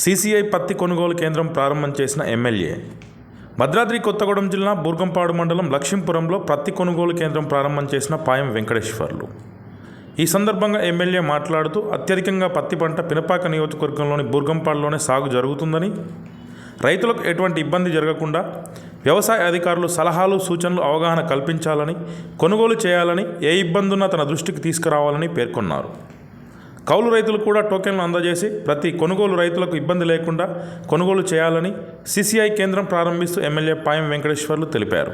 CCI పత్తి కొనుగోలు కేంద్రం ప్రారంభం చేసిన ఎమ్మెల్యే. భద్రాద్రి కొత్తగూడెం జిల్లా బూర్గంపాడు మండలం లక్ష్మీపురంలో పత్తి కొనుగోలు కేంద్రం ప్రారంభం చేసిన పాయం వెంకటేశ్వర్లు. ఈ సందర్భంగా ఎమ్మెల్యే మాట్లాడుతూ అత్యధికంగా పత్తి పంట పినపాక నియోజకవర్గంలోని బూర్గంపాడులోనే సాగు జరుగుతుందని రైతులకు ఎటువంటి ఇబ్బంది జరగకుండా వ్యవసాయ అధికారులు సలహాలు సూచనలు అవగాహన కల్పించాలని కొనుగోలు చేయాలని ఏ ఇబ్బందున్నా తన దృష్టికి తీసుకురావాలని పేర్కొన్నారు. కౌలు రైతులు కూడా టోకెన్లు అందజేసి ప్రతి కొనుగోలు రైతులకు ఇబ్బంది లేకుండా కొనుగోలు చేయాలని సిసిఐ కేంద్రం ప్రారంభిస్తూ ఎమ్మెల్యే పాయం వెంకటేశ్వర్లు తెలిపారు.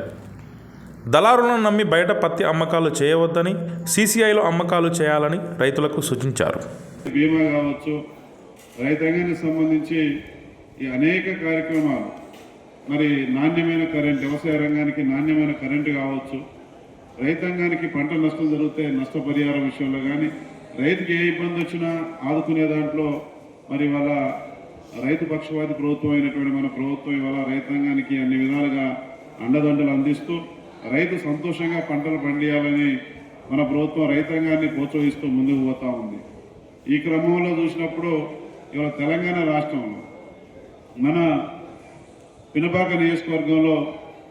దళారులను నమ్మి బయట పత్తి అమ్మకాలు చేయవద్దని సీసీఐలో అమ్మకాలు చేయాలని రైతులకు సూచించారు. బీమా కావచ్చు రైతాంగానికి సంబంధించి ఈ అనేక కార్యక్రమాలు మరి నాణ్యమైన కరెంట్ వ్యవసాయ రంగానికి నాణ్యమైన కరెంటు కావచ్చు రైతాంగానికి పంట నష్టం జరిగితే నష్టపరిహారం విషయంలో కానీ రైతుకి ఏ ఇబ్బంది వచ్చినా ఆదుకునే దాంట్లో మరి వాళ్ళ రైతు పక్షవాది ప్రభుత్వం అయినటువంటి మన ప్రభుత్వం ఇవాళ రైతాంగానికి అన్ని విధాలుగా అండదండలు అందిస్తూ రైతు సంతోషంగా పంటలు పండియాలని మన ప్రభుత్వం రైతాంగాన్ని ప్రోత్సహిస్తూ ముందుకు పోతా ఉంది. ఈ క్రమంలో చూసినప్పుడు ఇవాళ తెలంగాణ రాష్ట్రంలో మన పినపాక నియోజకవర్గంలో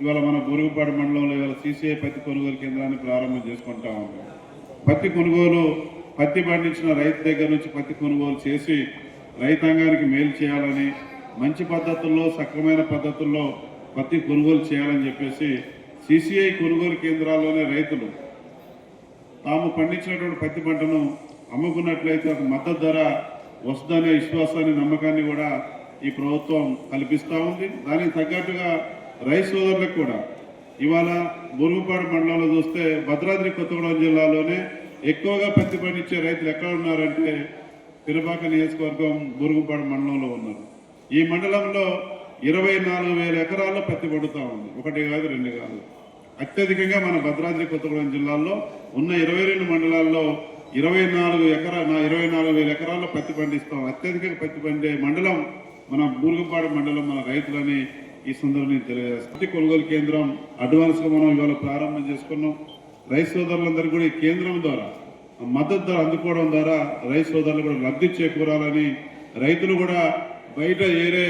ఇవాళ మన బొరుగుపాడు మండలంలో ఇవాళ సీసీఐ పత్తి కొనుగోలు కేంద్రాన్ని ప్రారంభం చేసుకుంటా ఉన్నాం. పత్తి కొనుగోలు పత్తి పండించిన రైతు దగ్గర నుంచి పత్తి కొనుగోలు చేసి రైతాంగానికి మేలు చేయాలని మంచి పద్ధతుల్లో సక్రమైన పద్ధతుల్లో పత్తి కొనుగోలు చేయాలని చెప్పేసి సీసీఐ కొనుగోలు కేంద్రాల్లోనే రైతులు తాము పండించినటువంటి పత్తి పంటను అమ్ముకున్నట్లయితే ఒక మద్దతు ధర వస్తుందనే విశ్వాసాన్ని నమ్మకాన్ని కూడా ఈ ప్రభుత్వం కల్పిస్తూ ఉంది. దానికి తగ్గట్టుగా రైతు సోదరులకు కూడా ఇవాళ బురుగుపాడు మండలంలో చూస్తే భద్రాద్రి కొత్తగూడెం జిల్లాలోనే ఎక్కువగా పత్తి పండించే రైతులు ఎక్కడ ఉన్నారంటే పిరపాక నియోజకవర్గం బురుగుపాడు మండలంలో ఉన్నారు. ఈ మండలంలో ఇరవై నాలుగు వేల ఎకరాల్లో పత్తి పడుతూ ఉంది. ఒకటి కాదు రెండు కాదు. అత్యధికంగా మన భద్రాద్రి కొత్తగూడెం జిల్లాలో ఉన్న ఇరవై రెండు మండలాల్లో ఇరవై నాలుగు ఎకరా నా ఇరవై నాలుగు వేల ఎకరాల్లో పత్తి పండిస్తాం అత్యధికంగా పత్తి పండే మండలం మన బూరుగుపాడు మండలం మన రైతులని ఈ సందర్భంగా తెలియజేస్తాం పత్తి కొనుగోలు కేంద్రం అడ్వాన్స్గా మనం ఇవాళ ప్రారంభం చేసుకున్నాం. రైతు సోదరులందరూ కూడా ఈ కేంద్రం ద్వారా మద్దతు ధర అందుకోవడం ద్వారా రైతు సోదరులు కూడా లబ్ధి చేకూరాలని రైతులు కూడా బయట ఏరే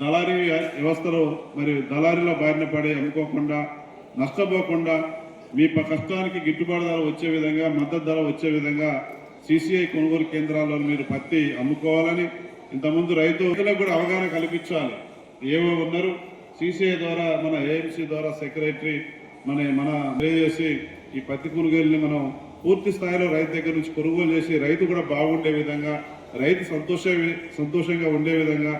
దళారీ వ్యవస్థలో మరి దళారీలో బారిన పడి అమ్ముకోకుండా నష్టపోకుండా మీ కష్టానికి గిట్టుబాటు ధర వచ్చే విధంగా మద్దతు ధర వచ్చే విధంగా సిసిఐ కొనుగోలు కేంద్రాల్లో మీరు పత్తి అమ్ముకోవాలని ఇంతకుముందు రైతు రైతులకు కూడా అవగాహన కల్పించాలి. ఏవో ఉన్నారు. సిసిఐ ద్వారా మన ఏఎంసీ ద్వారా సెక్రటరీ మన మన తెలియజేసి ఈ పత్తి కొనుగోలుని మనం పూర్తి స్థాయిలో రైతు దగ్గర నుంచి కొనుగోలు చేసి రైతు కూడా బాగుండే విధంగా రైతు సంతోష సంతోషంగా ఉండే విధంగా